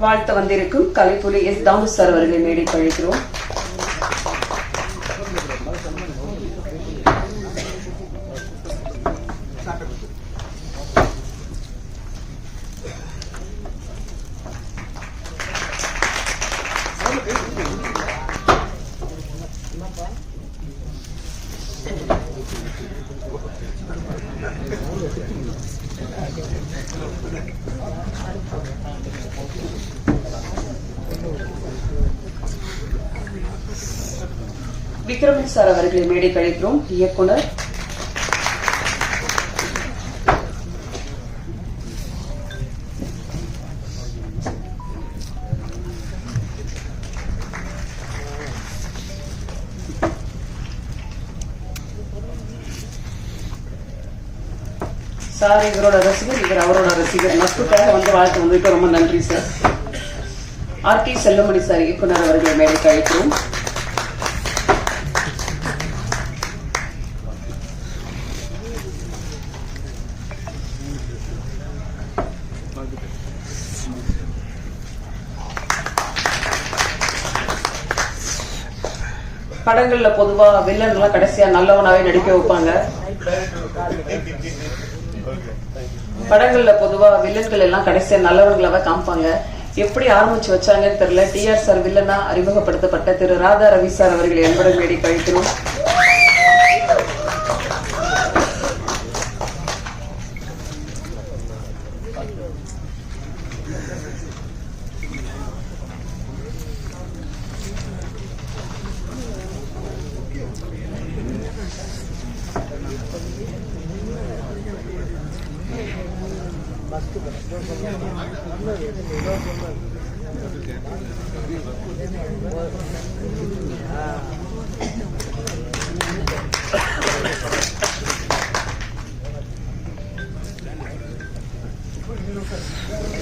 வாழ்த்த வந்திருக்கும் Kalaipuli S Damu sir அவர்களை மேடை கழிக்கிறோம் விக்ரமன் சார் அவர்களை மேடை கழிக்கிறோம் இயக்குனர் சார் இவரோட ரசிகர் இவர் அவரோட ரசிகர். நட்புக்காக வந்து வாழ்த்து வந்ததுக்கு ரொம்ப நன்றி sir. R. K. Chellamani sir இயக்குனர் அவர்களை மேடைக்கு அழைக்கிறோம். படங்கள்ல பொதுவா வில்லன்லாம் கடைசியா நல்லவனாவே நடிக்க வைப்பாங்க. படங்கள்ல பொதுவா வில்லன்கள் எல்லாம் கடைசியா நல்லவங்களாவே காமிப்பாங்க. எப்படி ஆரம்பிச்சு வச்சாங்கன்னு தெரியல. டிஆர் சார் வில்லனா அறிமுகப்படுத்தப்பட்ட திரு ராதா ரவி சார் அவர்களை என்பதை மேடி கழிக்கிறோம்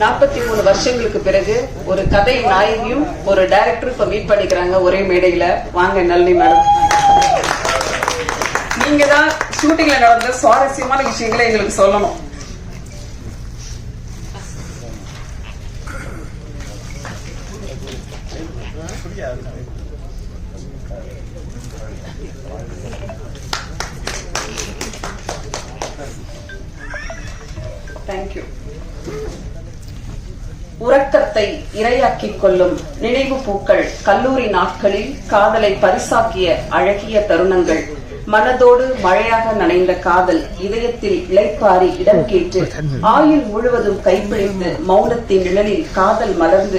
நாற்பத்தி மூணு வருஷங்களுக்கு பிறகு ஒரு கதை நாயகியும் ஒரு டைரக்டரும் இப்ப மீட் பண்ணிக்கிறாங்க ஒரே மேடையில. வாங்க நளினி மேடம் நீங்க தான் ஷூட்டிங்ல நடந்த சுவாரஸ்யமான விஷயங்களை எங்களுக்கு சொல்லணும். தேங்க்யூ உறக்கத்தை இரையாக்கிக் கொள்ளும் நினைவு பூக்கள் கல்லூரி நாட்களில் காதலை பரிசாக்கிய அழகிய தருணங்கள். மனதோடு மழையாக நனைந்த காதல் இதயத்தில் இளைப்பாரி இடம் கேட்டு ஆயுள் முழுவதும் கைப்பிடித்து மௌனத்தின் நிழலில் காதல் மலர்ந்து